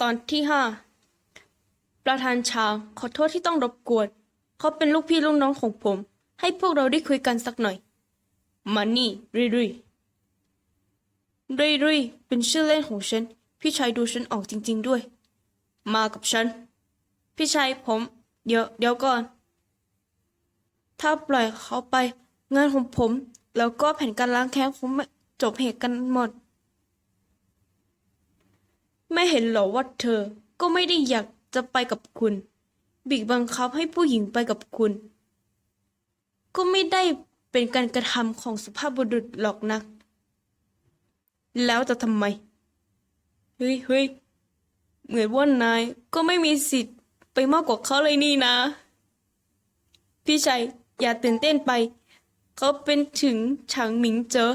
ตอนที่ห้าประธานชาขอโทษที่ต้องรบกวนเขาเป็นลูกพี่ลูกน้องของผม ให้พวกเราได้คุยกันสักหน่อย มานี่รุยรุยรุยรุยเป็นชื่อเล่นของฉัน พี่ชายดูฉันออกจริง ๆด้วย มากับฉัน พี่ชายผม เดี๋ยวเดี๋ยวก่อน ถ้าปล่อยเขาไปงานของผม แล้วก็แผนการล้างแค้นคงไม่จบเหตุกันหมด ไม่เห็นหรอว่าเธอก็ไม่ได้อยากจะไปกับคุณ บีบบังคับให้ผู้หญิงไปกับคุณ ก็ไม่ได้เป็นการกระทำของสุภาพบุรุษหรอกนัก แล้วจะทำไม เฮ้ยเฮ้ยเหมือนว่านายก็ไม่มีสิทธิ์ไปมากกว่าเขาเลยนี่นะ พี่ชายอย่าตื่นเต้นไป เขาเป็นถึงฉางหมิงเจอ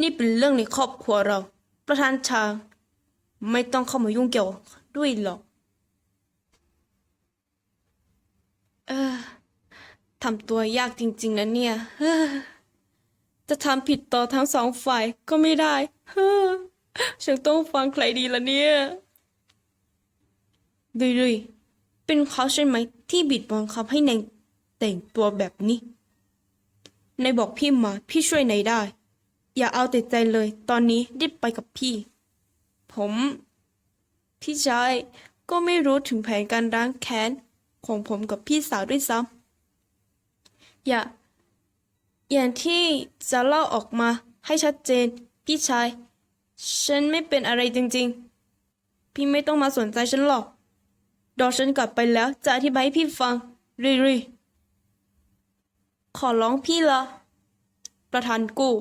นี่เป็นเรื่องในครอบครัวเรา ประธานชาไม่ต้องเข้ามายุ่งเกี่ยวด้วยหรอก เออทำตัวยากจริง ๆนะเนี่ยจะทำผิดต่อทั้งสองฝ่ายก็ไม่ได้ฉันต้องฟังใครดีล่ะเนี่ยดุยๆเป็นเขาใช่ไหมที่บิดบังคับให้นายแต่งตัวแบบนี้นายบอกพี่มาพี่ช่วยนายได้ อย่าเอาแต่ใจเลย ตอนนี้รีบไปกับพี่ ผม พี่ชายก็ไม่รู้ถึงแผนการล้างแค้นของผมกับพี่สาวด้วยซ้ำอย่า อย่างที่จะเล่าออกมาให้ชัดเจน พี่ชาย ฉันไม่เป็นอะไรจริงๆ พี่ไม่ต้องมาสนใจฉันหรอก ดอกฉันกลับไปแล้วจะอธิบายให้พี่ฟังรีๆขอร้องพี่ละ ประธานกู้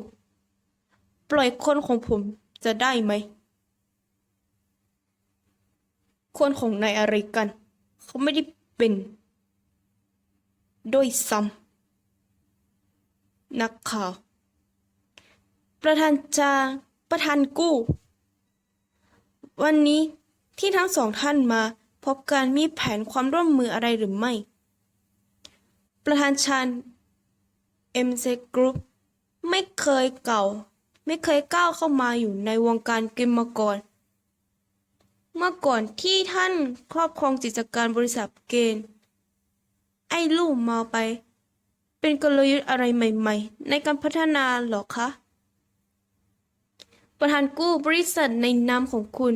ปล่อยคนของผมจะได้ไหม คนของนายอะไรกัน เขาไม่ได้เป็นด้วยซ้ำนักข่าว ประธานจาประธานกู้ วันนี้ที่ทั้งสองท่านมาพบการมีแผนความร่วมมืออะไรหรือไม่ ประธานชาญ MC Group ไม่เคยเก่า ไม่เคยก้าวเข้ามาอยู่ในวงการเกมมาก่อน เมื่อก่อนที่ท่านครอบครองกิจการบริษัทเกณฑ์ ไอ้ลูกมาไป เป็นกลยุทธ์อะไรใหม่ ๆ ในการพัฒนาหรอคะ ประธานกู้บริษัทในนามของคุณ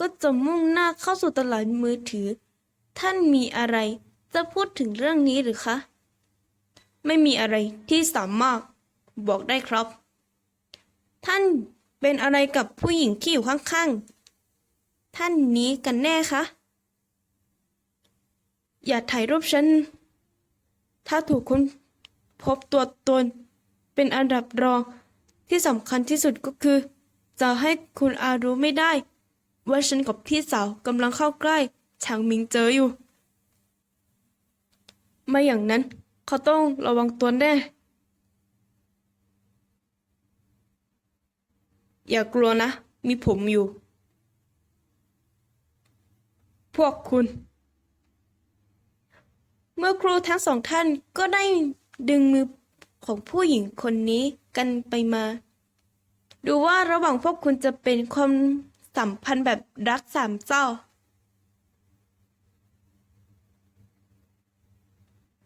ก็จะมุ่งหน้าเข้าสู่ตลาดมือถือ ท่านมีอะไรจะพูดถึงเรื่องนี้หรือคะ ไม่มีอะไรที่สามารถบอกได้ครับ ท่านเป็นอะไรกับผู้หญิงที่อยู่ข้างๆ ท่านนี้กันแน่คะ อย่าถ่ายรูปฉัน ถ้าถูกคุณพบตัวตน เป็นอันดับรองที่สำคัญที่สุดก็คือ จะให้คุณอารู้ไม่ได้ ว่าฉันกับพี่สาวกำลังเข้าใกล้ฉางมิงเจออยู่ ไม่อย่างนั้นเขาต้องระวังตัวแน่ อย่ากลัวนะ มีผมอยู่ พวกคุณ เมื่อครูทั้งสองท่านก็ได้ดึงมือของผู้หญิงคนนี้กันไปมา ดูว่าระหว่างพวกคุณจะเป็นความสัมพันธ์แบบรักสามเศร้า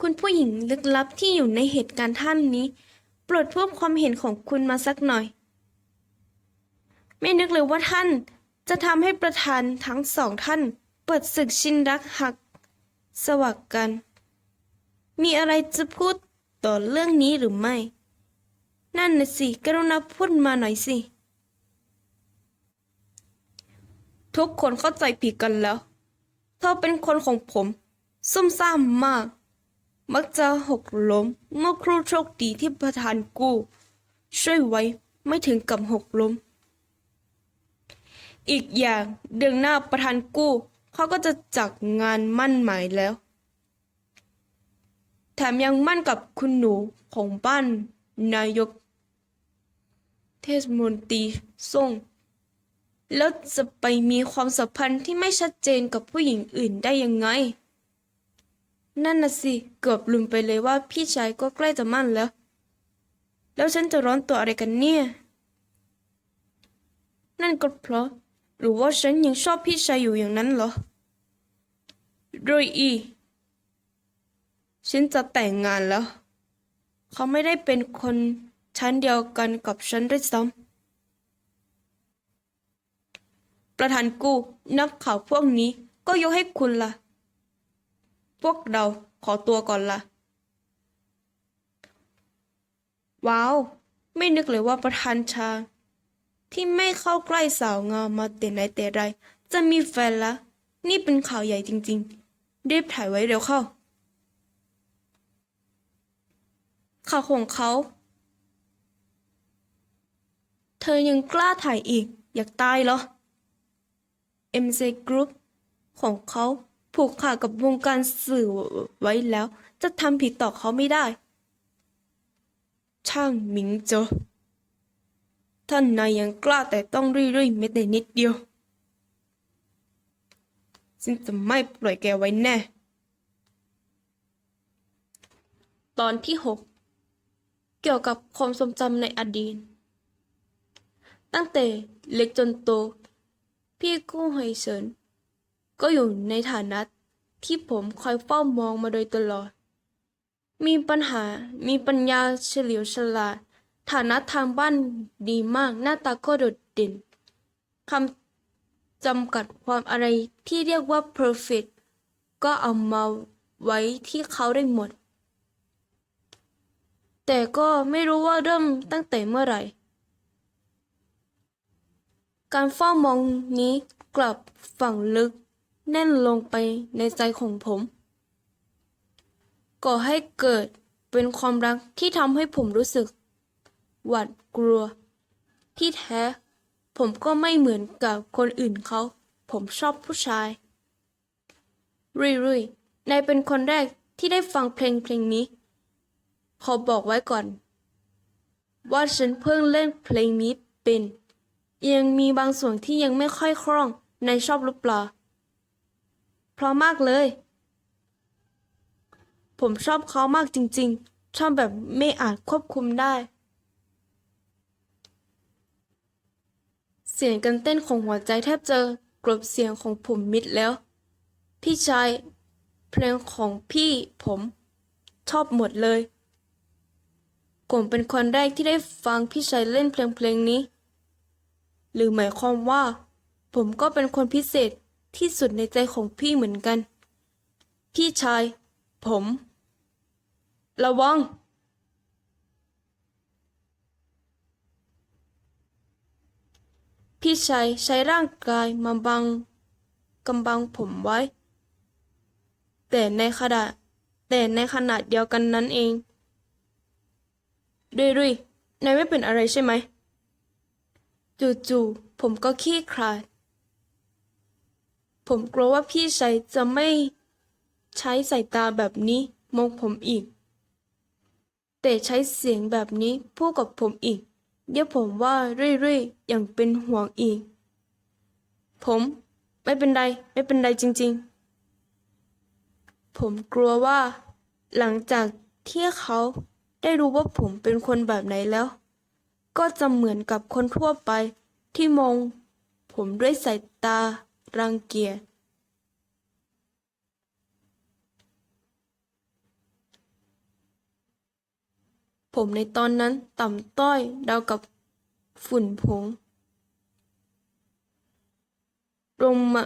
คุณผู้หญิงลึกลับที่อยู่ในเหตุการณ์ท่านนี้ โปรดพูดความเห็นของคุณมาสักหน่อย ไม่นึกเลยว่าท่าน จะทำให้ประธานทั้งสองท่าน เปิดศึกชินรักหัก สวักกัน มีอะไรจะพูดต่อเรื่องนี้หรือไม่ นั่นน่ะสิกรุณาพูดมาหน่อยสิ ทุกคนเข้าใจผิดกันแล้ว เธอเป็นคนของผมซุ่มซ่ามมาก มักจะหกล้มเมื่อครูโชคดีที่ประธานกู้ ช่วยไว้ไม่ถึงกับหกล้ม อีกอย่างเดือนหน้าประธานกู้เขาก็จะจัดงานมั่นหมายแล้ว แถมยังมั่นกับคุณหนูของบ้านนายก เทศมนตรีส่ง แล้วจะไปมีความสัมพันธ์ที่ไม่ชัดเจนกับผู้หญิงอื่นได้ยังไง นั่นน่ะสิ เกือบลืมไปเลยว่าพี่ชายก็ใกล้จะมั่นแล้ว แล้วฉันจะร้อนตัวอะไรกันเนี่ย นั่นก็เพราะ หรือว่าฉันยังชอบพี่ชายอยู่อย่างนั้นเหรอโดยอี ฉันจะแต่งงานแล้ว เขาไม่ได้เป็นคนชั้นเดียวกันกับฉันด้วยซ้ำประธานกู้นักข่าวพวกนี้ก็ยกให้คุณละ่ะ พวกเราขอตัวก่อนละ่ะ ว้าว ไม่นึกเลยว่าประธานชา ที่ไม่เข้าใกล้สาวงามมาแต่ไหนแต่ไร จะมีแฟนละ นี่เป็นข่าวใหญ่จริงๆรีบถ่ายไว้เร็วเข้า ข่าวของเขา เธอยังกล้าถ่ายอีก อยากตายเหรอ MC Group ของเขาผูกขาดกับวงการสื่อไว้แล้ว จะทำผิดต่อเขาไม่ได้ ช่างหมิงโจอ ท่านนายยังกล้าแต่ต้องรุ่ยๆแม้แต่นิดเดียวฉันจะไม่ปล่อยแกไว้แน่ ตอนที่หกเกี่ยวกับความทรงจำในอดีต ตั้งแต่เล็กจนโต พี่กู้เหยเฉินก็อยู่ในฐานะที่ผมคอยเฝ้ามองมาโดยตลอด มีปัญหามีปัญญาเฉลียวฉลาด ฐานะทางบ้านดีมาก หน้าตาก็โดดเด่นคำจำกัดความอะไรที่เรียกว่า perfect ก็เอามาไว้ที่เขาได้หมด แต่ก็ไม่รู้ว่าเริ่มตั้งแต่เมื่อไหร่ การเฝ้ามองนี้กลับฝังลึก แน่นลงไปในใจของผม ก่อให้เกิดเป็นความรักที่ทำให้ผมรู้สึก หวาดกลัว ที่แท้ ผมก็ไม่เหมือนกับคนอื่นเขา ผมชอบผู้ชายรุยรุยนายเป็นคนแรกที่ได้ฟังเพลงเพลงนี้ ขอบอกไว้ก่อน ว่าฉันเพิ่งเล่นเพลงนี้เป็น ยังมีบางส่วนที่ยังไม่ค่อยคล่องในชอบหรือเปล่าเพราะมากเลย ผมชอบเขามากจริง ๆ ชอบแบบไม่อาจควบคุมได้ เสียงการเต้นของหัวใจแทบจะกลบเสียงของผมมิดแล้ว พี่ชาย เพลงของพี่ผมชอบหมดเลย ผมเป็นคนแรกที่ได้ฟังพี่ชายเล่นเพลงเพลงนี้ หรือหมายความว่า ผมก็เป็นคนพิเศษที่สุดในใจของพี่เหมือนกัน พี่ชาย ผม ระวัง พี่ชายใช้ร่างกายมาบังกำบังผมไว้ แต่ในขณะแต่ในขณะเดียวกันนั้นเองดุยดุยนายไม่เป็นอะไรใช่ไหมจู่ๆผมก็ขี้คลาด ผมกลัวว่าพี่ชายจะไม่ใช้สายตาแบบนี้มองผมอีก แต่ใช้เสียงแบบนี้พูดกับผมอีก เดี๋ยวผมว่าเรื่อยๆ อย่างเป็นห่วงอีก ผมไม่เป็นไร ไม่เป็นไรจริงๆ ผมกลัวว่า หลังจากที่เขาได้รู้ว่าผมเป็นคนแบบไหนแล้ว ก็จะเหมือนกับคนทั่วไปที่มอง ผมด้วยสายตารังเกียจ ผมในตอนนั้นต่ำต้อยดาวกับฝุ่นผงลงมา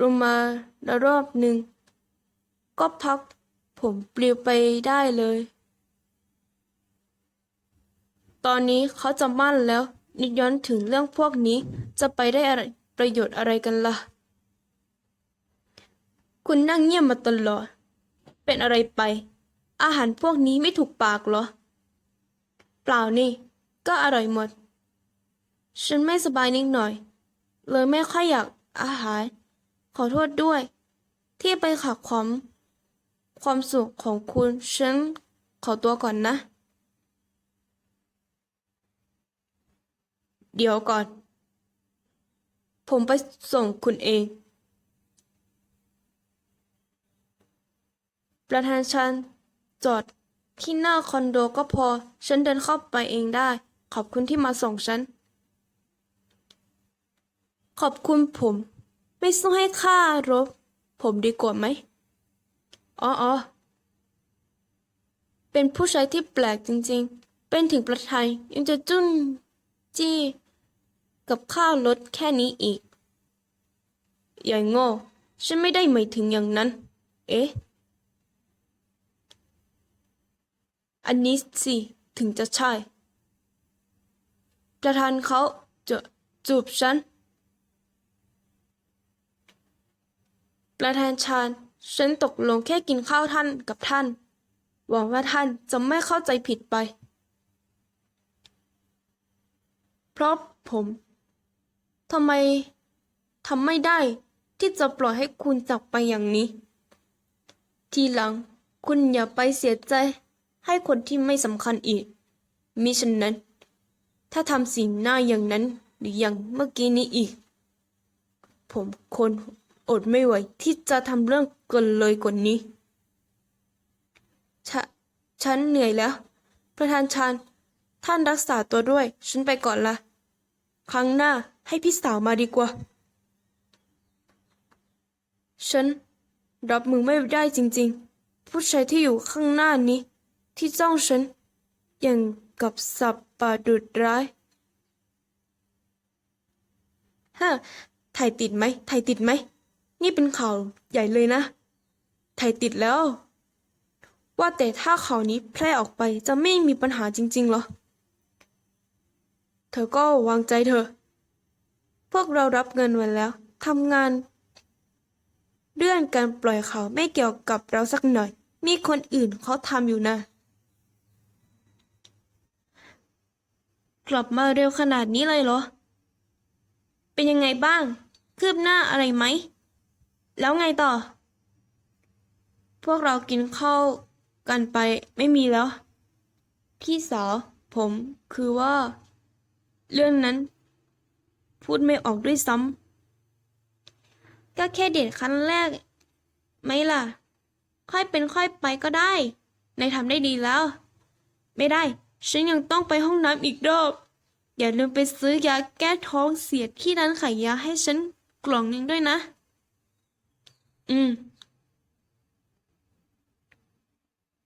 ลงมาระรอบหนึ่ง ก็พักผมปลิวไปได้เลย ตอนนี้เขาจะมั่นแล้วนิดย้อนถึงเรื่องพวกนี้จะไปได้อะไรประโยชน์อะไรกันล่ะ คุณนั่งเงียบมาตลอด เป็นอะไรไป อาหารพวกนี้ไม่ถูกปากเหรอ เปล่านี่ ก็อร่อยหมด ฉันไม่สบายนิดหน่อย เลยไม่ค่อยอยากอาหาร ขอโทษด้วย ที่ไปขัดความ ความสุขของคุณ ฉันขอตัวก่อนนะ เดี๋ยวก่อน ผมไปส่งคุณเองประธานชัน จอดที่หน้าคอนโดก็พอ ฉันเดินเข้าไปเองได้ ขอบคุณที่มาส่งฉัน ขอบคุณผม ไม่ต้องให้ค่ารบ ผมดีกว่าไหม อ๋ออเป็นผู้ชายที่แปลกจริงๆ เป็นถึงประธานยังจะจุ้นจี้กับค่ารถแค่นี้อีกอย่างโง่ ฉันไม่ได้หมายถึงอย่างนั้น เอ๊ะ อันนี้สิถึงจะใช่ ประธานเขาจะจูบฉัน ประธานชาญฉันตกลงแค่กินข้าวท่านกับท่าน หวังว่าท่านจะไม่เข้าใจผิดไป เพราะผมทำไมทำไม่ได้ที่จะปล่อยให้คุณจากไปอย่างนี้ ทีหลังคุณอย่าไปเสียใจ ให้คนที่ไม่สำคัญอีก มิฉะนั้น ถ้าทำสีหน้าอย่างนั้นหรืออย่างเมื่อกี้นี้อีก ผมคนอดไม่ไหวที่จะทำเรื่องเกินเลยกว่านี้ฉฉันเหนื่อยแล้ว ประธานชาญท่านรักษาตัวด้วย ฉันไปก่อนละ ครั้งหน้าให้พี่สาวมาดีกว่า ฉันรับมือไม่ได้จริง ๆ ผู้ชายที่อยู่ข้างหน้านี้ ที่จ้องฉัน อย่างกับสับปะดุดร้ายฮะถ่ายติดไหมถ่ายติดไหม นี่เป็นข่าวใหญ่เลยนะ ถ่ายติดแล้ว ว่าแต่ถ้าข่าวนี้แพร่ออกไปจะไม่มีปัญหาจริงๆหรอ เธอก็วางใจเถอพวกเรารับเงินไว้แล้วทำงาน เรื่องการปล่อยข่าวไม่เกี่ยวกับเราสักหน่อย มีคนอื่นเขาทำอยู่นะ กลับมาเร็วขนาดนี้เลยเหรอ เป็นยังไงบ้าง คืบหน้าอะไรไหม แล้วไงต่อ พวกเรากินข้าวกันไปไม่มีแล้ว พี่สาวผมคือว่า เรื่องนั้น พูดไม่ออกด้วยซ้ำก็แค่เดทครั้งแรก ไหมล่ะ ค่อยเป็นค่อยไปก็ได้ นายทำได้ดีแล้ว ไม่ได้ ฉันยังต้องไปห้องน้ำอีกรอบ อย่าลืมไปซื้อยาแก้ท้องเสียที่ร้านขายยาให้ฉันกล่องหนึงด้วยนะ อืม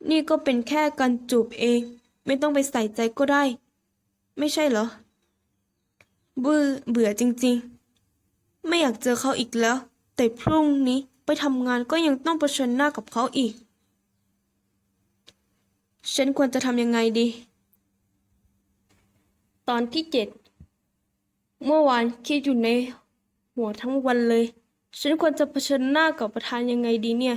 นี่ก็เป็นแค่การจูบเอง ไม่ต้องไปใส่ใจก็ได้ ไม่ใช่เหรอเบื่อเบื่อจริงๆ ไม่อยากเจอเขาอีกแล้ว แต่พรุ่งนี้ไปทำงานก็ยังต้องเผชิญหน้ากับเขาอีก ฉันควรจะทำยังไงดี ตอนที่เจ็ดเมื่อวานคิดอยู่ในหัวทั้งวันเลย ฉันควรจะเผชิญหน้ากับประธานยังไงดีเนี่ย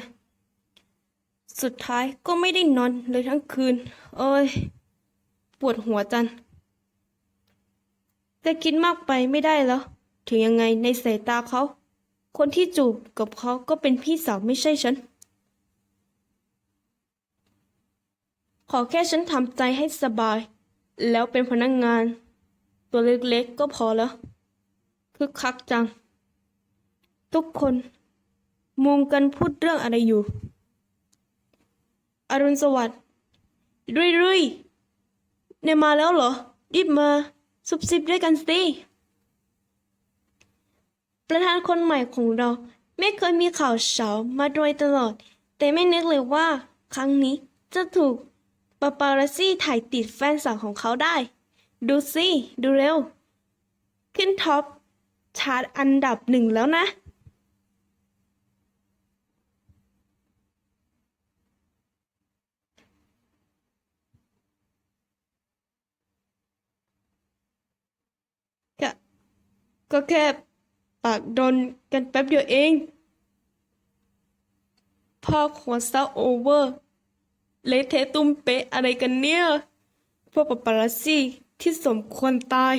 สุดท้ายก็ไม่ได้นอนเลยทั้งคืน เอ้ย ปวดหัวจังแต่คิดมากไปไม่ได้แล้ว ถึงยังไงในสายตาเขา คนที่จูบกับเขาก็เป็นพี่สาวไม่ใช่ฉัน ขอแค่ฉันทำใจให้สบาย แล้วเป็นพนักงาน ตัวเล็กๆก็พอแล้วคึกคักจัง ทุกคนมุงกันพูดเรื่องอะไรอยู่ อรุณสวัสดิ์รุยรุยๆเนี่ยมาแล้วเหรอ รีบมาซุบซิบด้วยกันสิ ประธานคนใหม่ของเราไม่เคยมีข่าวเฉามาโดยตลอด แต่ไม่นึกเลยว่า ครั้งนี้จะถูกปาปารัสซี่ถ่ายติดแฟนสาวของเขาได้ ดูสิ ดูเร็ว ขึ้นท็อป ชาร์ตอันดับหนึ่งแล้วนะ ก็ก็แค่ปากโดนกันแป๊บเดียวเอง พ่อขวซะโอเวอร์ เละเทะตุ้มเป๊ะอะไรกันเนี่ย พวกปาปารัสซี่ ที่สมควรตาย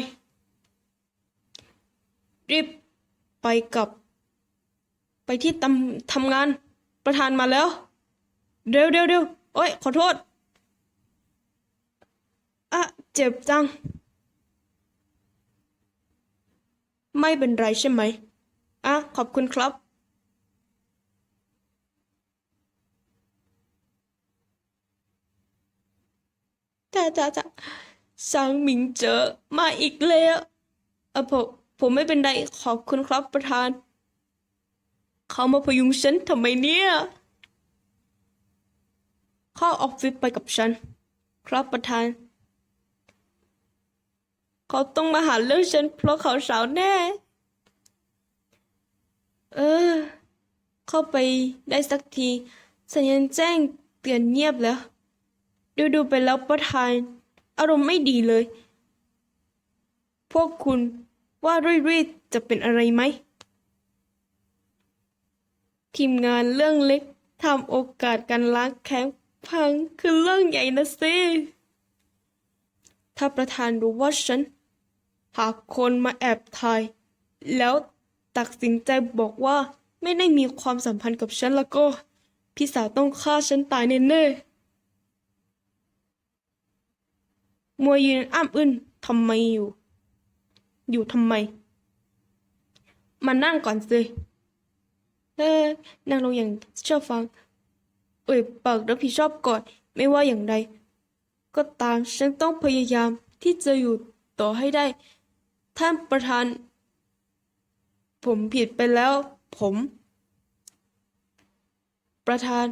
รีบไปกับ ไปที่ตำทำงานประธานมาแล้ว เร็วเร็วเร็วโอ้ย ขอโทษอะเจ็บจัง ไม่เป็นไรใช่ไหม อะ ขอบคุณครับจ้าจ้าจ้า สางหมิงเจอมาอีกแล้วอะผมผมไม่เป็นไรขอบคุณครับประธาน เขามาพยุงฉันทำไมเนี่ยเข้าออฟฟิศไปกับฉัน ครับประธาน เขาต้องมาหาเรื่องฉันเพราะเขาสาวแน่ เออ เข้าไปได้สักทีสัญญาณแจ้งเตือนเงียบแล้ว ดูดูๆไปแล้วประธาน อารมณ์ไม่ดีเลย พวกคุณว่ารุ่ยๆจะเป็นอะไรไหม ทีมงานเรื่องเล็กทำโอกาสการล้างแค้นพังคือเรื่องใหญ่นะสิถ้าประธานรู้ว่าฉัน หากคนมาแอบถ่าย แล้วตัดสินใจบอกว่าไม่ได้มีความสัมพันธ์กับฉันแล้วก็ พี่สาวต้องฆ่าฉันตายแน่ๆ มัวยืนอ้ามอึ้นทำไมอยู่ อยู่ทำไม มานั่งก่อนสิเออนั่งลงอย่างเชื่อฟัง เอ่ยปากรับผิดชอบก่อน ไม่ว่าอย่างใด ก็ตามฉันต้องพยายามที่จะอยู่ต่อให้ได้ ท่านประธาน ผมผิดไปแล้ว ผม ประธาน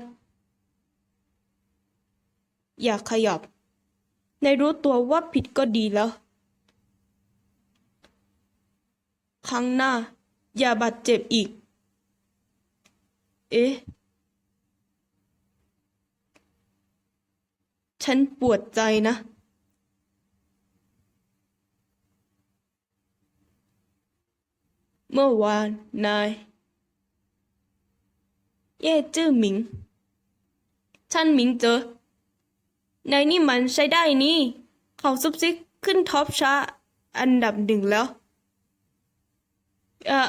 อย่าขยับ ในรู้ตัวว่าผิดก็ดีแล้ว ครั้งหน้า อย่าบาดเจ็บอีก เอ๊ะ ฉันปวดใจนะ เมื่อวานนาย เย่จื้อหมิงท่านหมิงเจอ นายนี่มันใช้ได้นี่ เขาซุบซิบขึ้นท็อปช้าอันดับหนึ่งแล้ว เออ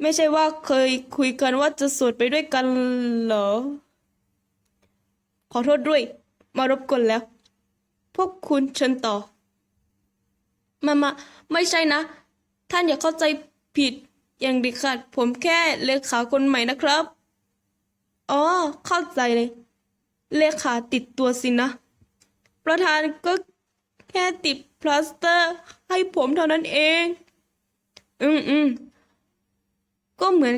ไม่ใช่ว่าเคยคุยกันว่าจะสวดไปด้วยกันเหรอ ขอโทษด้วย มารบกวนแล้ว พวกคุณเชิญต่อ มามา ไม่ใช่นะ ท่านอย่าเข้าใจผิดอย่างเด็ดขาดผมแค่เลขาคนใหม่นะครับ อ๋อ เข้าใจเลย เลขาติดตัวสินะ ประธานก็แค่ติดพลาสเตอร์ ให้ผมเท่านั้นเอง อืมอืมก็เหมือน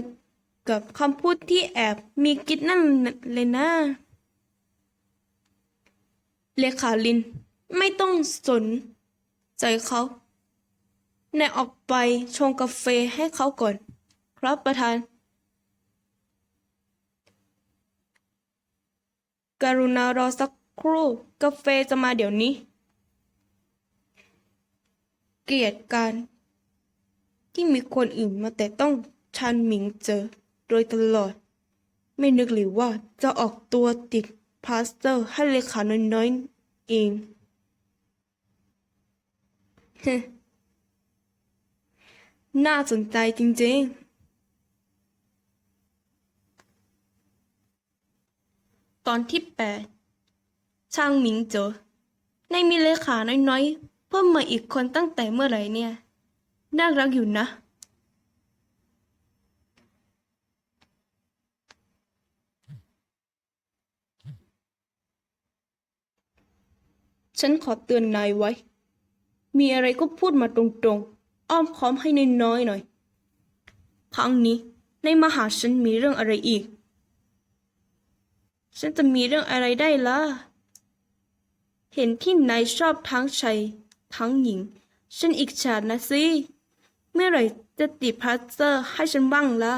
กับคำพูดที่แอบมีกิดนั่นเลยนะ เลขาลิน ไม่ต้องสน ใจเขานายออกไปชงกาแฟให้เขาก่อน ครับประธาน กรุณารอสักครู่ กาแฟจะมาเดี๋ยวนี้ เกลียดการ ที่มีคนอื่นมาแต่ต้องชันหมิงเจอ โดยตลอด ไม่นึกเลยว่าจะออกตัวติดพาสเตอร์ให้เลขาน้อยๆเองน่าสนใจจริงๆ ตอนที่แปดช่างหมิงเจอในมีเลขาน้อยๆ เพิ่มมาอีกคนตั้งแต่เมื่อไหร่เนี่ย น่ารักอยู่นะ ฉันขอเตือนนายไว้ มีอะไรก็พูดมาตรงๆ อ้อมค้อมให้น้อยๆหน่อย ครั้งนี้ในมหาฉันมีเรื่องอะไรอีก ฉันจะมีเรื่องอะไรได้ล่ะ เห็นที่นายชอบทั้งชายทั้งหญิง ฉันอิจฉานะสิ เมื่อไหร่จะติดพลาสเตอร์ให้ฉันบ้างล่ะ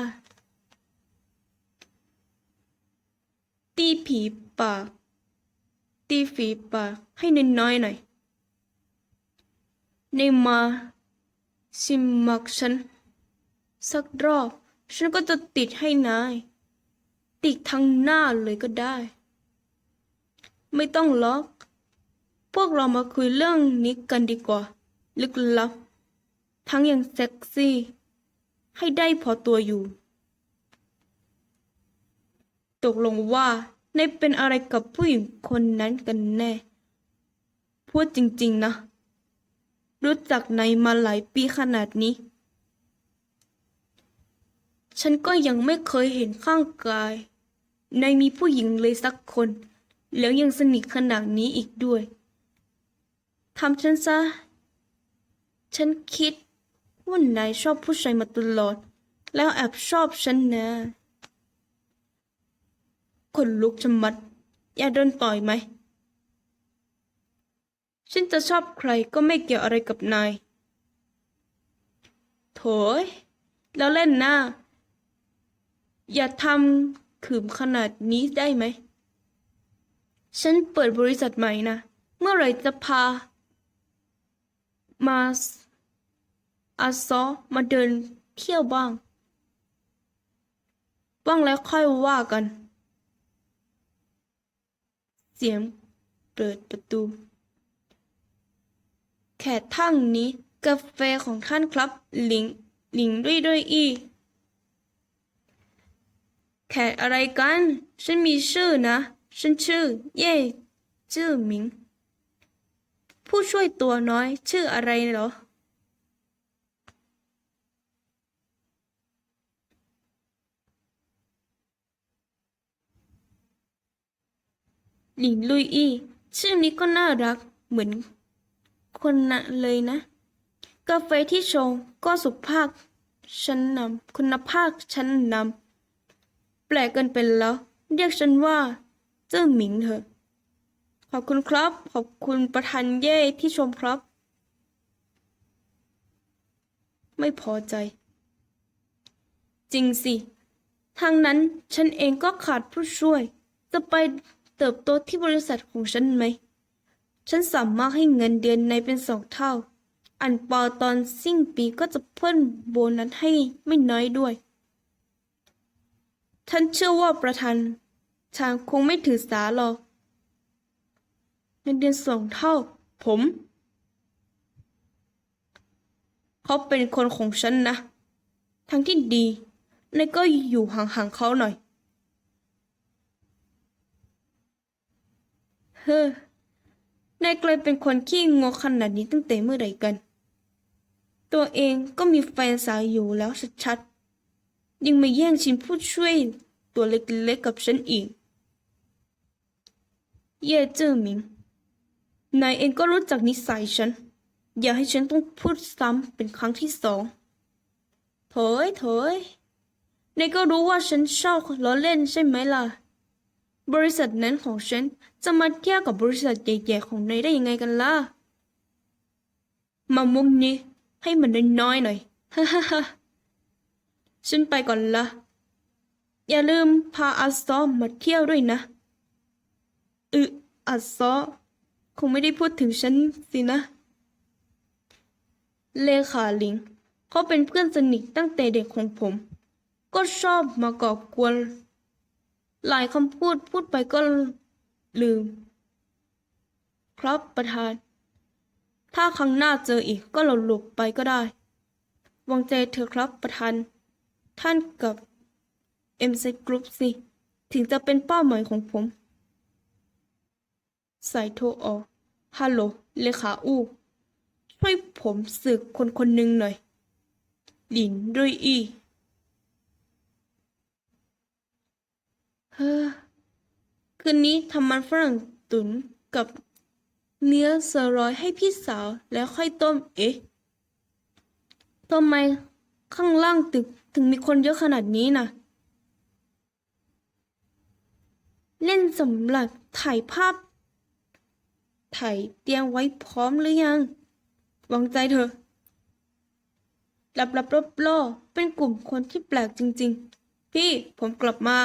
ตีผีปากตีฝีปากให้น้อยหน่อยในมาชิมักฉัน สักรอบ ฉันก็จะติดให้นาย ติดทั้งหน้าเลยก็ได้ ไม่ต้องล็อก พวกเรามาคุยเรื่องนี้กันดีกว่า ลึกลับ ทั้งย่างเซ็กซี่ ให้ได้พอตัวอยู่ ตกลงว่าในเป็นอะไรกับผู้หญิงคนนั้นกันแน่ พูดจริงๆนะ รู้จักในมาหลายปีขนาดนี้ ฉันก็ยังไม่เคยเห็นข้างกาย ในมีผู้หญิงเลยสักคน แล้วยังสนิทขนาดนี้อีกด้วยทำฉันซะ ฉันคิดว่านายชอบผู้ชายมาตลอด แล้วแอบชอบฉันนะ คนลุกชะมัด อย่าโดนต่อยไหม ฉันจะชอบใครก็ไม่เกี่ยวอะไรกับนาย โถย แล้วเล่นน้าอย่าทำ ขืมขนาดนี้ได้ไหม ฉันเปิดบริษัทใหม่นะ เมื่อไหรจะพา มาอาซอมาเดินเที่ยวบ้าง บ้างแล้วค่อยว่ากัน เสียงเปิดประตู แขกทั้งนี้กาแฟของท่านครับ หลิง หลิงด้วยด้วยอี แขกอะไรกัน ฉันมีชื่อนะ ฉันชื่อ เย่ชื่อหมิง ผู้ช่วยตัวน้อยชื่ออะไรเหรอ หลิงลุยอี้ชื่อนี้ก็น่ารักเหมือนคนนะเลยนะ กาแฟที่ชงก็สุภาพชั้นนำคุณภาพชั้นนำ แปลกเกันเป็นแล้ว เรียกฉันว่า เจ้าหมิงเถอะ ขอบคุณครับ ขอบคุณประธานเย่ที่ชมครับ ไม่พอใจ จริงสิ ทางนั้นฉันเองก็ขาดผู้ช่วย จะไปเติบโตที่บริษัทของฉันไหม ฉันสามารถให้เงินเดือนในเป็นสองเท่า อันปอตอนสิ้นปีก็จะเพิ่มโบนัสให้ไม่น้อยด้วย ฉันเชื่อว่าประธานชางคงไม่ถือสาหรอกเงินเดือนสองเท่า ผม เขาเป็นคนของฉันนะ ทั้งที่ดีนายก็อยู่ห่างๆเขาหน่อย เฮ้อนายกลายเป็นคนขี้งกขนาดนี้ตั้งแต่เมื่อไหร่กัน ตัวเองก็มีแฟนสาวอยู่แล้วชัดๆ ยังมาแย่งชิงผู้ช่วยตัวเล็กๆกับฉันอีก เย่เจิ้อหมิง นายเองก็รู้จักนิสัยฉัน อย่าให้ฉันต้องพูดซ้ำเป็นครั้งที่สองโถยโถยนายก็รู้ว่าฉันชอบล้อเล่นใช่ไหมล่ะ บริษัทนั้นของฉันจะมาเทียบกับบริษัทใหญ่ๆของนายได้ยังไงกันล่ะ มามุมนี้ให้มันน้อยๆหน่อย ฮ่าฮ่า ฉันไปก่อนละ อย่าลืมพาอาซอมาเที่ยวด้วยนะ อึอาซอคงไม่ได้พูดถึงฉันสินะ เลขาลิง เขาเป็นเพื่อนสนิทตั้งแต่เด็กของผม ก็ชอบมาก่อกวน หลายคำพูดพูดไปก็ลืม ครับประธาน ถ้าครั้งหน้าเจออีกก็หลบหลบไปก็ได้ วางใจเถอครับประธาน ท่านกับ MC Group สิ ถึงจะเป็นเป้าหมายของผม สายโทรออก ฮัลโหล เลขาอู้ ช่วยผมสืบคนคนหนึ่งหน่อย หลินด้วยอีเฮ้อคืนนี้ทำมันฝรั่งตุ๋นกับเนื้อเซอร์รอยให้พี่สาวแล้วค่อยต้ม เอ๊ะทำไม ข้างล่างตึกถึงมีคนเยอะขนาดนี้นะเล่นสำหรับถ่ายภาพ ถ่ายเตรียมไว้พร้อมหรือยังวางใจเถอะหลับหลับรบล่อเป็นกลุ่มคนที่แปลกจริง ๆ พี่ผมกลับมา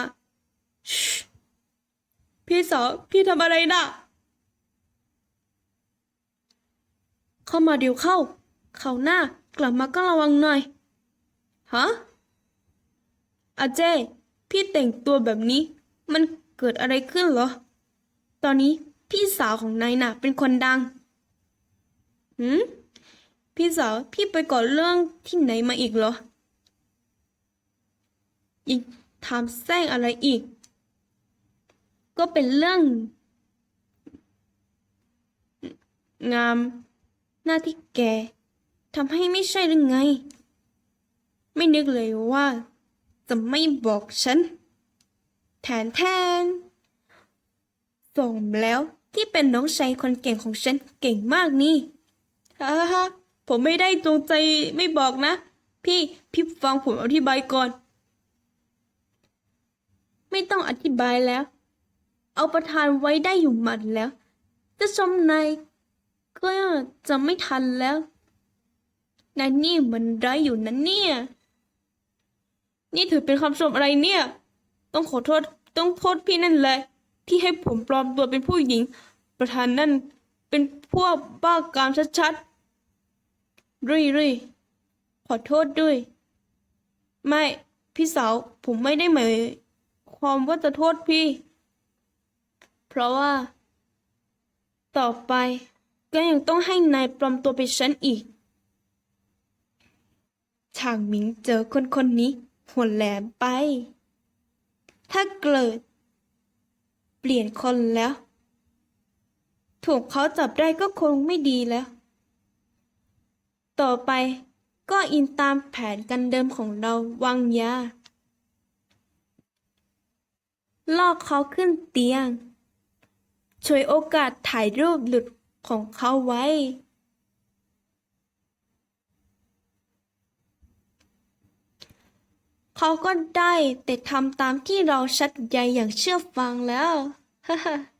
พี่สาวพี่ทำอะไรน่ะ เข้ามาเดี๋ยวเข้า เขาหน้ากลับมาก็ระวังหน่อย ฮะอาเจ้พี่แต่งตัวแบบนี้ มันเกิดอะไรขึ้นเหรอ ตอนนี้พี่สาวของนายน่ะ เป็นคนดังหืมพี่สาวพี่ไปก่อเรื่องที่ไหนมาอีกเหรอยังถามแซงอะไรอีก ก็เป็นเรื่อง งาม หน้าที่แกทำให้ไม่ใช่หรือไง ไม่นึกเลยว่า จะไม่บอกฉัน แทนแทนสมแล้วที่เป็นน้องชายคนเก่งของฉันเก่งมากนี่ฮ่าฮ่าผมไม่ได้จงใจไม่บอกนะ พี่พี่ฟังผมอธิบายก่อน ไม่ต้องอธิบายแล้ว เอาประธานไว้ได้อยู่หมัดแล้ว จะชมนายก็จะไม่ทันแล้วนายนี่มันร้ายอยู่นั้นเนี่ย นี่ถือเป็นคำชมอะไรเนี่ย ต้องขอโทษต้องโทษพี่นั่นแหละ ที่ให้ผมปลอมตัวเป็นผู้หญิง ประธานนั่นเป็นพวกบ้ากามชัดๆรุยรุยขอโทษด้วย ไม่พี่สาวผมไม่ได้หมายความว่าจะโทษพี่ เพราะว่า ต่อไปก็ยังต้องให้นายปลอมตัวเป็นฉันอีก ฉางหมิงเจอคนคนนี้ หัวแหลมไป ถ้าเกิด เปลี่ยนคนแล้ว ถูกเขาจับได้ก็คงไม่ดีแล้ว ต่อไปก็อินตามแผนกันเดิมของเราวางยาลอกเขาขึ้นเตียงช่วยโอกาสถ่ายรูปหลุดของเขาไว้ เขาก็ได้แต่ทำตามที่เราชัดใจอย่างเชื่อฟังแล้วฮ่า